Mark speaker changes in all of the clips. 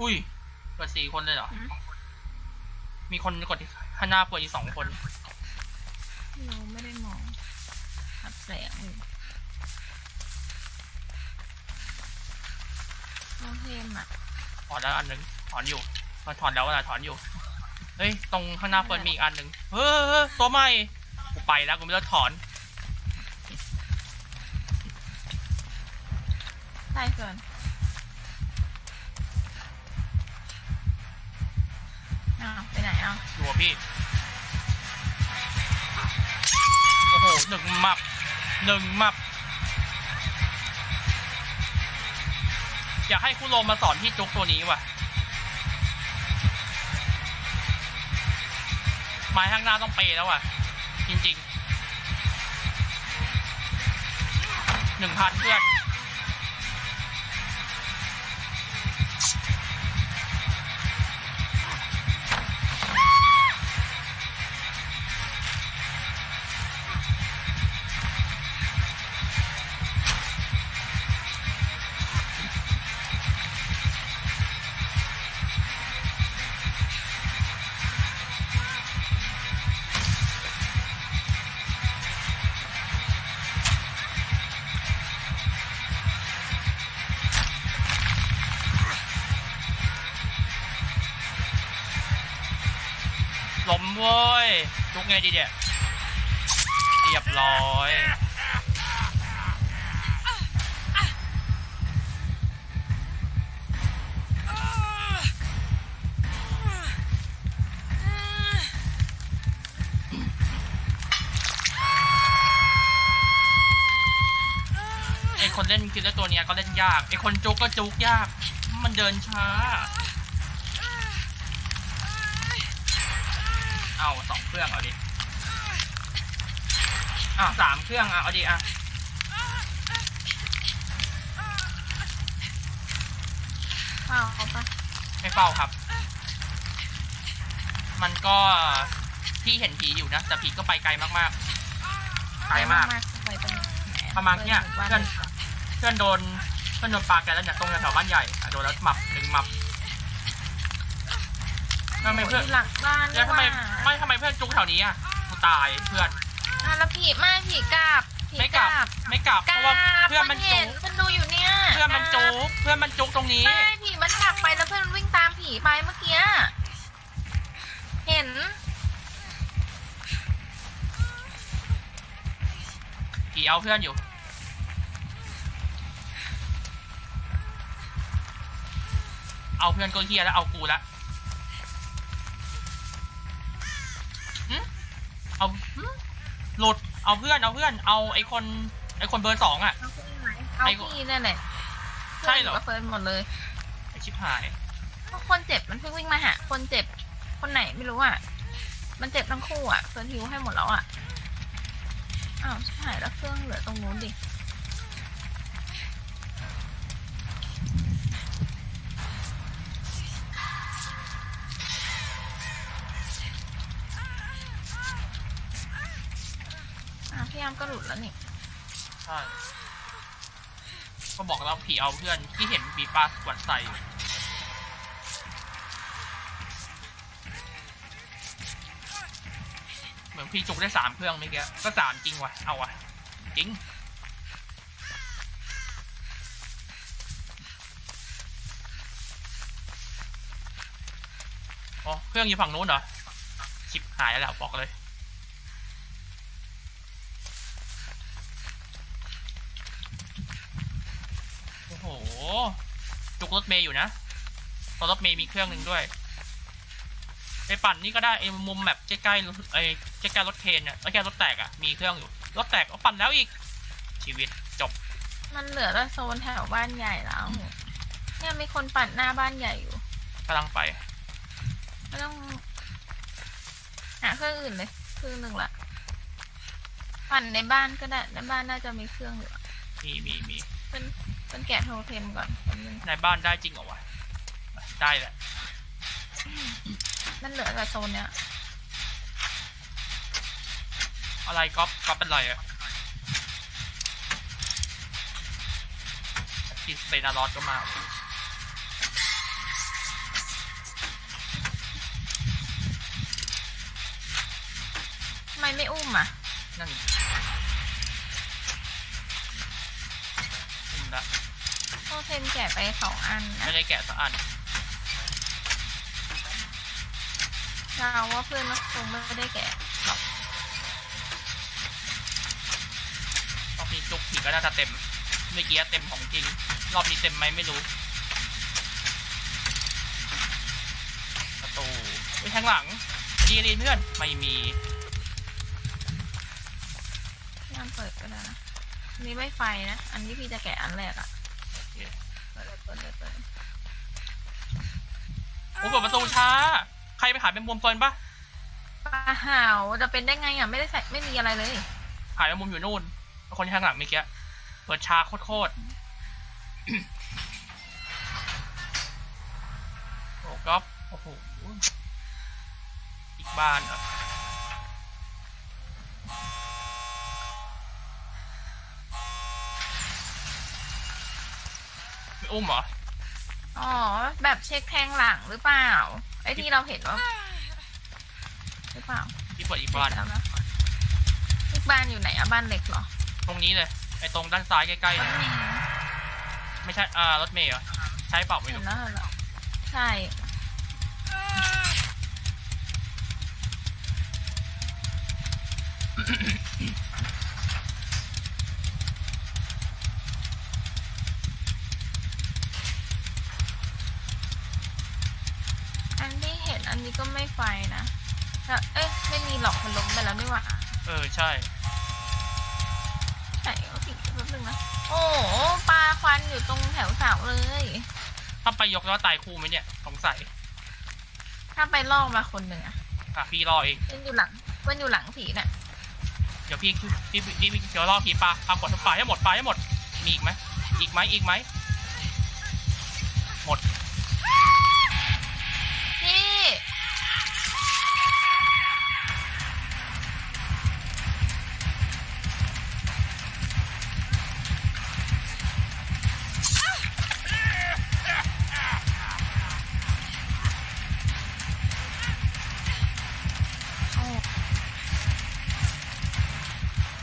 Speaker 1: อุ้ยเปิดสี่คนเลยเหรอ
Speaker 2: หืม
Speaker 1: มีคนกดที่ข้างหน้าเปิดอีกสองคน
Speaker 2: เราไม่ได้มองอัดแสงอยู่น้องเทมอะ
Speaker 1: ถอนแล้วอันหนึ่งถอนอยู่มาถอนแล้วเวลาถอนอยู่ เฮ้ย ตรงข้างหน้าเฟิร์นมีอีกอันหนึ่งเฮ้ยเฮ้ยตัวใหม่ กูไปแล้ว กูไม่ต้องถอน
Speaker 2: ใช่เกิน อ้าวไปไหนอะ
Speaker 1: ดูอะพี่ โอ้โหหนึ่งมับหนึ่งมับ อยากให้คุณโรมาสอนที่จุกตัวนี้ว่ะ ไม้ข้างหน้าต้องเปย์แล้วว่ะ จริงๆหนึ่งพันเพื่อน ยจุกไงดีเนี่ยเรียบร้อยไอคนเล่นคิลเลอร์ตัวเนี้ยก็เล่นยากไอคนจุกก็จุกยาก มันเดินช้า เอาสองเครื่องเอาดิอะสามเครื่องอะเอาดิอะ
Speaker 2: เปล่าเอาปะ
Speaker 1: ไม่เฝ้าครับ มันก็พี่เห็นผีอยู่นะ แต่ผีก็ไปไกลมากๆไกลมาก
Speaker 2: ไปตรงไหน
Speaker 1: ประมาณเนี้ย
Speaker 2: บ้า
Speaker 1: เพื่อนเพื่อนโดนเพื่อนโดนปลาแกแล้วเนี่ยตรงแถวๆบ้านใหญ่อะโดนแล้วหมับหนึ่งหมับ ทำไมเพื่อน
Speaker 2: ยู่หลังบ้าน
Speaker 1: แล้วทำไม
Speaker 2: นี่ห
Speaker 1: ไม่
Speaker 2: ว่า
Speaker 1: ทำไมเพื่อนจุกแถวนี้อะกูตายเพื่อน
Speaker 2: อะแล้วผีไม่ผีกราบผี
Speaker 1: ไม่กลับไม่กลับเพ
Speaker 2: กรา
Speaker 1: ราะว่า
Speaker 2: บ
Speaker 1: เพื่อนมัน
Speaker 2: เห็
Speaker 1: จุ
Speaker 2: น
Speaker 1: ก
Speaker 2: มันดูอยู่เนี่ย
Speaker 1: เพื่อนมัน
Speaker 2: ก
Speaker 1: จุ
Speaker 2: ราบ
Speaker 1: กเพื่อนมันจุกตรงนี้
Speaker 2: ไม่ผีมันกลับไปแล้วเพื่อนวิ่งตามผีไปเมื่อกี้เห็น
Speaker 1: ผีเอาเพื่อนอยู่ เอาเพื่อนก็เฮียแล้วเอากูละ หลุดเอาเพื่อนเอาเพื่อนเอาไอคนไอคนเบอร์สองอะ
Speaker 2: เอาพี่ไหนเอา
Speaker 1: ไอ้
Speaker 2: พี่นั่นแหละ
Speaker 1: ใช่เหรอ
Speaker 2: พื่นยู่กับเฟิร์นหมดเลย
Speaker 1: ไอชิบหาย
Speaker 2: เพราะคนเจ็บมันเพิ่งวิ่งมาหาคนเจ็บคนไหนไม่รู้อะ มันเจ็บทั้งคู่อะเฟิร์นฮิวให้หมดแล้วอะอ้าวใช่แล้วเครื่องเหลือตรงนู้นดิ ยามก็หลุดแล้วนี่
Speaker 1: ใช่ก็บอกแล้วผีเอาเพื่อนที่เห็นมีปลาสวนใส่เหมือนพี่จุกได้สามเครื่องเมื่อกี้ก็สามจริงว่ะเอาว่ะจริงอ๋อเครื่องอยู่ฝั่งนู้นเหรอชิปหายแล้วบอกเลย โอ้โห จุกรถเมย์อยู่นะตอนรถเมย์มีเครื่องหนึ่งด้วยไปปั่นนี่ก็ได้ไอ้มุมแบบใกล้ๆรถไอ้ใกล้ๆรถเคนเนี่ยใกล้ๆรถแตกอะมีเครื่องอยู่รถแตกก็ปั่นแล้วอีกชีวิตจบ
Speaker 2: มันเหลือแต่โซนแถวบ้านใหญ่แล้ว เนี่ยมีคนปั่นหน้าบ้านใหญ่อยู่
Speaker 1: กำลังไป
Speaker 2: ไม่ต้องหาเครื่องอื่นเลยเครื่องหนึ่งละปั่นในบ้านก็ได้ในบ้านน่าจะมีเครื่องอยู่
Speaker 1: มีมีมี
Speaker 2: ป็นเป็นแกะโทเทมก่อนนึง
Speaker 1: ในบ้านได้จริงเหรอวะ ได้แหละ
Speaker 2: นั่นเหลือแต่โซนเนี้ย
Speaker 1: อะไรก๊อฟก๊อฟเป็นไรอะคิสเซนารอดก็มาทำ
Speaker 2: ไมไม่อุ้มอะ
Speaker 1: นั่น ละ
Speaker 2: โทเทนแกะไปสองอันนะ
Speaker 1: ไม่ได้แกะสักอัน
Speaker 2: เราว่าเพื่อนมันคงไม่ได้แกะหรอก
Speaker 1: รอบนี้จุกผีก็น่าจะเต็ม เมื่อกี้เต็มของจริง รอบนี้เต็มไหมไม่รู้ ประตูไปทางหลังดีดีเพื่อน ไม่มี
Speaker 2: งานเปิดก็ได้นะ อันนี้ไม่ไฟนะ อันที่พี่จะแกะอันแรกอะ
Speaker 1: โอเค
Speaker 2: เปิดเลยเปิดเลยเปิดเลย
Speaker 1: โอ้เปิดประตูช้า ใครไปหาเป็นมุมเฟิร์นปะ
Speaker 2: ปลาห่าวจะเป็นได้ไงอะไม่ได้ใส่ไม่มีอะไรเลย
Speaker 1: หายเป็นมุมอยู่นู่น คนที่ข้างหลังเมื่อกี้ เปิดช้าโคตรๆโอ้ก็โอ้โห อีกบ้านเหรอไอุ้มเหรอ
Speaker 2: อ๋อ แบบเช็คแทงหลังหรือเปล่า ไอ้ที่เราเห็นว่าหรือเปล่า
Speaker 1: ที่เปิดอีกบ้าน
Speaker 2: แล้วนะอีกบ้านอยู่ไหนอะบ้านเล็กเหรอ
Speaker 1: ตรงนี้เลย ไอ้ตรงด้านซ้ายใกล้ๆเนี่ยไม่ใช่ อ่ารถเมล์เหรอ ใช้เปล่าไม่
Speaker 2: เห็น
Speaker 1: รู้
Speaker 2: แล้วเหรอใช่ อันที่เห็นอันนี้ก็ไม่ไฟนะแต่เอ้ยไม่มีหรอกมันล้มไปแล้วนี่หว่า
Speaker 1: เออใช่
Speaker 2: ไหนเอาสิแป๊บนึงนะ โอ้โหปลาควันอยู่ตรงแถวเสาเลย
Speaker 1: ถ้าไปยกแล้วตายคู่ไหมเนี่ยสงสัย
Speaker 2: ถ้าไปลอกมาคนหนึ่งอะ
Speaker 1: อะพี่รอเอง
Speaker 2: มันอยู่หลังมันอยู่หลังผีน่ะ
Speaker 1: เดี๋ยวพี่พี่พี่พี่เดี๋ยวรอผีปลาปลากดทุกปลาให้หมดปลาให้หมดมีอีกไหมอีกไหมอีกไหมหมด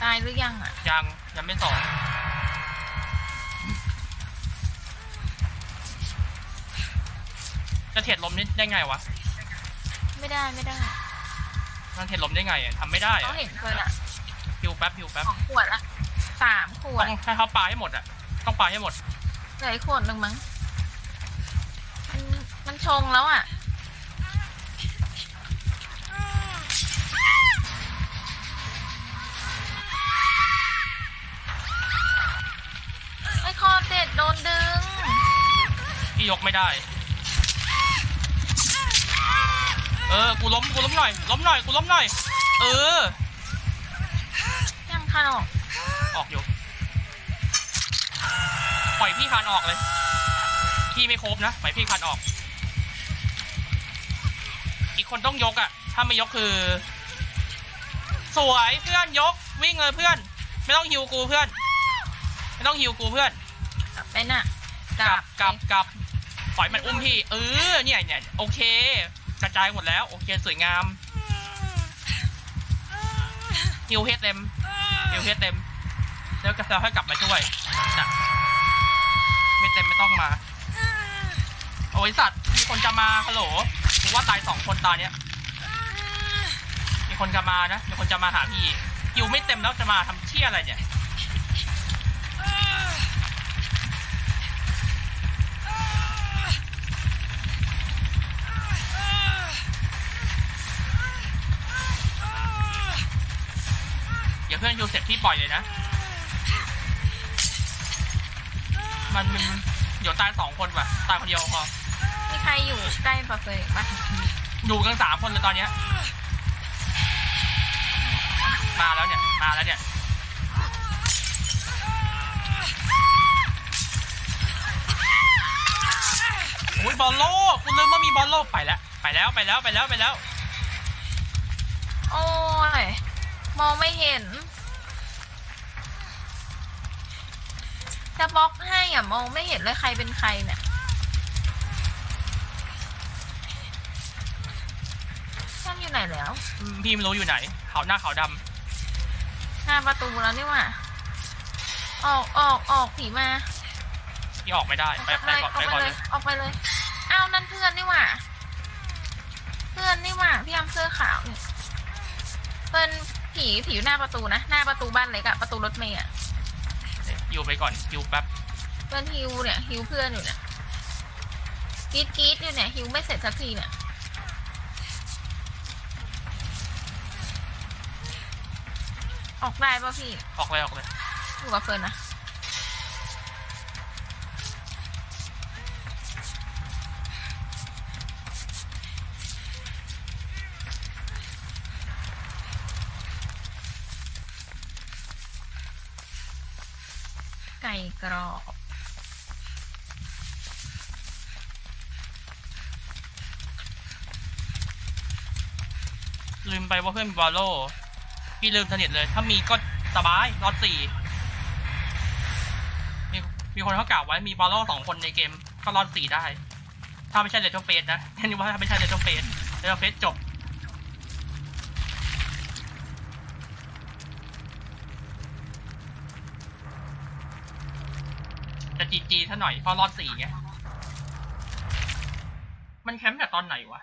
Speaker 2: ตายหรือยังอะ
Speaker 1: ยังยังไม่สองจะเทียดลมนี่ได้ไงวะ
Speaker 2: ไม่ได้ไม่ได้
Speaker 1: มันเทียดลมได้ไงอะทำไม่ได้
Speaker 2: เขา
Speaker 1: อะ
Speaker 2: เห็นเกินอะ
Speaker 1: พิวแป๊บพิวแป๊บ
Speaker 2: สองขวดละสามขว
Speaker 1: ต้
Speaker 2: ด
Speaker 1: องให้เขาปลาให้หมดอะต้องปลาให้หมด
Speaker 2: เหลืออีกขวดหนึ่งมั้งมันมันชงแล้วอะ เด็ดโดนดึง
Speaker 1: พี่ยกไม่ได้ เออ กูล้ม กูล้มหน่อย ล้มหน่อย กูล้มหน่อย เออ
Speaker 2: ยังขนอก
Speaker 1: ออกอยู่ ปล่อยพี่คานออกเลย พี่ไม่ครบนะ ปล่อยพี่คานออก อีกคนต้องยกอะถ้าไม่ยกคือ สวยเพื่อนยก วิ่งเลยเพื่อน ไม่ต้องฮิวกูเพื่อน ไม่ต้องฮิวกูเพื่อน
Speaker 2: กลับไปน่ะ
Speaker 1: กลับกลับกลับปล่อยมันอุ้มพี่ เออ เนี่ยเนี่ยโอเค กระจายหมดแล้ว โอเค สวยงามฮิวเฮดเต็มฮิวเฮดเต็ม แล้วก็เราให้กลับมาช่วยจ้ะไม่เต็มไม่ต้องมา โอ้ยสัตว์ มีคนจะมาฮัลโหลกูว่าตายสองคนตาเนี้ย มีคนจะมานะ มีคนจะมาหาพี่ฮิวไม่เต็มแล้วจะมาทำเชี่ยอะไรเนี่ย เดี๋ยวเพื่อนยูเสร็จพี่ปล่อยเลยนะ มันมันเดี๋ยวตายสองคนว่ะ ตายคนเดียวพอ
Speaker 2: มีใครอยู่ใกล้ปะเฟยปะ
Speaker 1: อยู่กันสามคนเลยตอนเนี้ย มาแล้วเนี่ย มาแล้วเนี่ย โอ้ยบอลโลกคุณลืมว่ามีบอลโลกไปแล้ว ไปแล้วไปแล้วไปแล้วไปแล้ว
Speaker 2: โอ้ย มองไม่เห็น จะบล็อกให้อะมองไม่เห็นเลยใครเป็นใครเนี่ยฉันอยู่อยู่ไหนแล้ว
Speaker 1: อืมพี่ไม่รู้อยู่ไหนเขาวหน้าเขาวด
Speaker 2: หน้าประตูแล้วนี่หว่าออกออกออกผีมาำ
Speaker 1: พี่ออกไม่ได้
Speaker 2: ออก
Speaker 1: ไป
Speaker 2: ไป
Speaker 1: ไป
Speaker 2: เลย
Speaker 1: ก่อน
Speaker 2: ออกไปเล
Speaker 1: ไปก่อนเลยย
Speaker 2: ออกไปเลยอ้าวนั่นเพื่อนนี่หว่าเพื่อนนี่หว่าพี่ยำเสื้อขาวเนี่ยเพื่อนผีผีอยู่หน้าประตูนะหน้าประตูบ้านเล็กอะประตูรถเมย์อะ
Speaker 1: อยู่ไปก่อนอยู่แป๊บ
Speaker 2: เพื่อนฮิวเนี่ยฮิวเพื่อนอยู่เนี่ยกรีดกรีดอยู่เนี่ยฮิวไม่เสร็จสักทีเนี่ยออกได้ป่ะพี่
Speaker 1: ออกเลยออกเลย
Speaker 2: อยู่กับเฟิร์นนะ ไก่กรอบ
Speaker 1: ลืมไปว่าเพื่อนบอลโลพี่ลืมสนิทเลย ถ้ามีก็สบายรอดสี่มีมีคนเขากล่าวไว้มีบอลโลสองคนในเกม ก็รอดสี่ได้ ถ้าไม่ใช่เลตเตอร์เฟสนะนี่ว่าถ้าไม่ใช่เลตเตอร์เฟสเลตเตอร์เฟสจบ จะจีจีถ้าหน่อยเพราะรอดสี่ไงมันแคมป์แต่ตอนไหนวะ